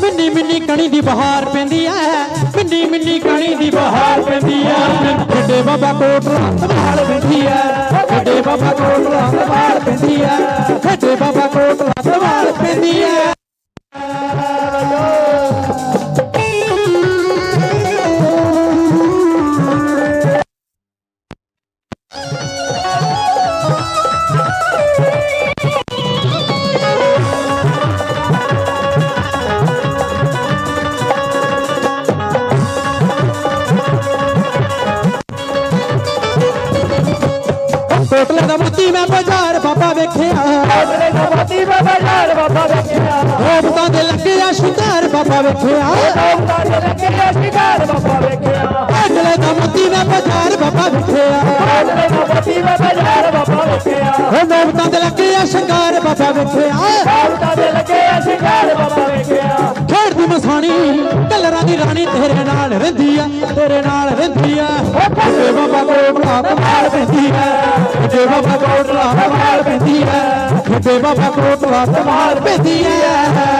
Mini mini ਕਣੀ ਦੀ ਬਹਾਰ ਪੈਂਦੀ ਐ। ਮਿੰਨੀ ਮਿੰਨੀ ਕਣੀ ਦੀ ਬਹਾਰ ਪੈਂਦੀ ਐ। ਵੱਡੇ ਬਾਬਾ ਕੋਟਲਾ ਸੰਭਾਲ ਪੈਂਦੀ ਐ। ਵੱਡੇ ਬਾਬਾ ਕੋਟਲਾ ਸੰਭਾਲ ਪੈਂਦੀ ਐ। ਵੱਡੇ ਬਾਬਾ ਕੋਟਲਾ ਕੋਟਲੇ ਦਾ ਮੋਤੀ ਮੈਂ ਬਾਜ਼ਾਰ ਬਾਬਾ ਵੇਖਿਆ। ਕੋਟਲੇ ਦਾ ਮੋਤੀ ਯਾਰ ਬਾਬਾ ਵੇਖਿਆ। ਰੋਬਤਾਂ ਦੇ ਲੱਗੇ ਆ ਸ਼ਿਕਾਰ ਬਾਬਾ ਵੇਖਿਆ। ਲੋਕਾਂ ਦੇ ਲੱਗੇ ਸ਼ਿਕਾਰ ਬਾਬਾ ਵੇਖਿਆ। ਕੋਟਲੇ ਦਾ ਮੋਤੀ ਮੈਂ ਬਾਜ਼ਾਰ ਬਾਬਾ ਵੇਖਿਆ। ਕੋਟਲੇ ਦਾ ਮੋਤੀ ਬਾਬਾ ਯਾਰ ਬਾਬਾ ਵੇਖਿਆ। ਉਹ ਰੋਬਤਾਂ ਦੇ ਲੱਗੇ ਆ ਸ਼ਿਕਾਰ ਬਾਬਾ ਵੇਖਿਆ। ਦੇ ਸ਼ਿਕਾਰ ਮਸਾਣੀ ਕਲਰਾਂ ਦੀ ਰਾਣੀ ਤੇਰੇ ਨਾਲ ਰਹਿੰਦੀ ਆ ਤੇਰੇ ਨਾਲ ਰਹਿੰਦੀ ਆ। ਵੱਡੇ ਬਾਬਾ ਕੋਟਲਾ ਕਮਾਲ ਪੈਂਦੀ ਆ ਵੱਡੇ ਬਾਬਾ ਕੋਟਲਾ ਕਮਾਲ ਪੈਂਦੀ ਆ ਵੱਡੇ ਬਾਬਾ ਕੋਟਲਾ ਕਮਾਲ ਪੈਂਦੀ ਆ।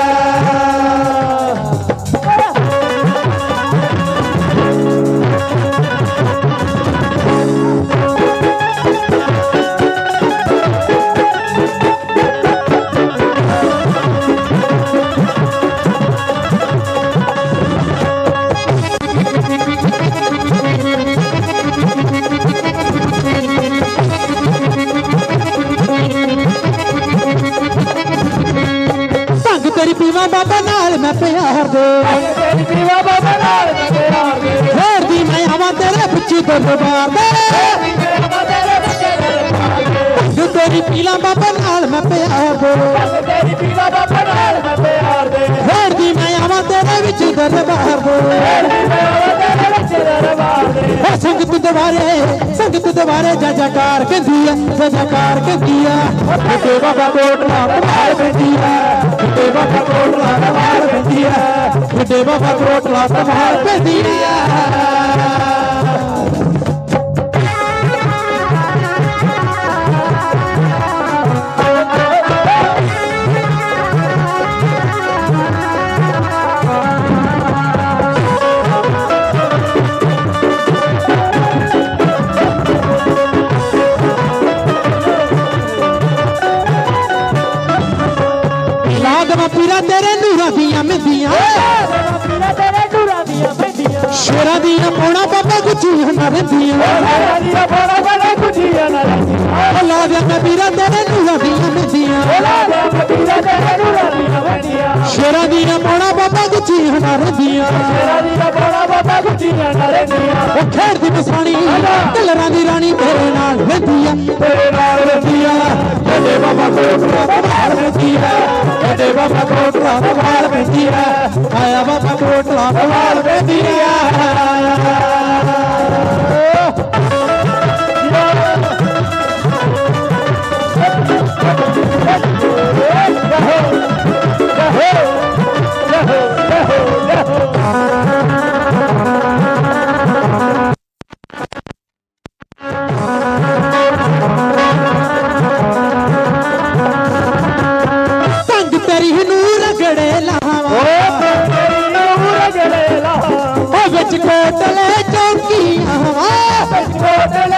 ਪਿਆਰ ਦੇ ਤੇਰੀ ਪੀਵਾ ਬਾਬਾ ਨਾਲ ਤੇਰਾ ਦੇ ਖੇਡਦੀ ਮੈਂ ਆਵਾਂ ਤੇਰੇ ਪਿੱਛੇ ਦਰਬਾਰ ਦੇ ਤੇਰੇ ਬਾਬਾ ਤੇਰੇ ਬੱਚੇ ਦੇ ਜੋ ਤੇਰੀ ਪੀਲਾ ਬਾਬਾ ਨਾਲ ਮੈਂ ਪਿਆਰ ਦੇ ਤੇਰੀ ਪੀਵਾ ਬਾਬਾ ਨਾਲ ਮੈਂ ਪਿਆਰ ਦੇ ਖੇਡਦੀ ਮੈਂ ਆਵਾਂ ਤੇਰੇ ਵਿੱਚ ਦਰਬਾਰ ਦੇ ਤੇਰੀ ਬਾਬਾ ਤੇਰੇ ਬੱਚੇ ਦਰਬਾਰ ਦੇ ਓ ਸੰਗਤ ਦੁਆਰੇ ਸੰਗਤ ਦੁਆਰੇ ਜੈ ਜੈਕਾਰ ਕਹਿੰਦੀ ਆ ਜੈ ਜੈਕਾਰ ਕਹਿੰਦੀ ਆ ਵੱਡੇ ਬਾਬਾ ਕੋਟਲਾ ਕਮਾਲ ਪੈਂਦੀ ਆ ਵੱਡੇ ਬਾਬਾ ਕੋਟਲਾ ਕਮਾਲ ਪੈਂਦੀ ਸੇਵਾ ਵੱਡੇ ਬਾਬਾ ਕੋਟਲਾ ਕਮਾਲ ਲਾਗਵਾ ਪੀਰਾ ਤੇਰੇ ਨੂਰਾਂ ਦੀਆਂ ਮਹਿੰਦੀਆਂ ਪੀਰਾ ਤੇਰੇ ਡੂਰਾਂ ਦੀਆਂ ਪੈਂਦੀਆਂ ਸ਼ੇਰਾਂ ਦੀਆਂ ਪੌਣਾ ਬਾਬਾ ਗੁੱਚੀਆਂ ਨਾ ਰਹਿੰਦੀਆਂ। ਮੇਰਾ ਦੀਆਂ ਬੜਾ ਬੜਾ ਕੁਝੀਆਂ ਨਾ ਰਹਿੰਦੀਆਂ। ਲਾਗਵਾ ਮੈਂ ਪੀਰਾ ਤੇਰੇ ਨੂਰਾਂ ਦੀਆਂ ਮਹਿੰਦੀਆਂ ਲਾ ਦੇ ਪੀਰਾ ਤੇਰੇ ਡੂਰਾਂ ਦੀਆਂ ਪੈਂਦੀਆਂ ਸ਼ੇਰਾਂ ਦੀਆਂ ਪੌਣਾ ਬਾਬਾ ਗੁੱਚੀਆਂ ਨਾ ਰਹਿੰਦੀਆਂ। ਮੇਰਾ ਦੀਆਂ ਬੜਾ ਬੜਾ ਕੁਝੀਆਂ ਨਾ ਰਹਿੰਦੀਆਂ। ਉਹ ਖੇਡਦੀ ਮਸਾਣੀ ਕਲਰਾਂ ਦੀ ਰਾਣੀ ਤੇਰੇ ਨਾਲ ਰਹਿੰਦੀ ਆ ਤੇਰੇ ਨਾਲ ਰਹਿੰਦੀ ਆ ਵੱਡੇ ਬਾਬਾ ਕਮਾਲ ਪੈਂਦੀ ਆ ਬਾਬਾ ਕੋਟਲਾ ਕਮਾਲ ਪੈਂਦੀ ਆ ਆਇਆ ਬਾਬਾ ਕੋਟਲਾ ਕਮਾਲ ਪੈਂਦੀ ਆ ਰਗੜੇ ਲਾਵਾ। ਨੂੰ ਰਗੜੇ ਲਾ ਓ ਵਿੱਚ ਕੋਟਲੇ ਚੌਕੀ ਆਵਾ ਵਿੱਚ ਕੋਟਲੇ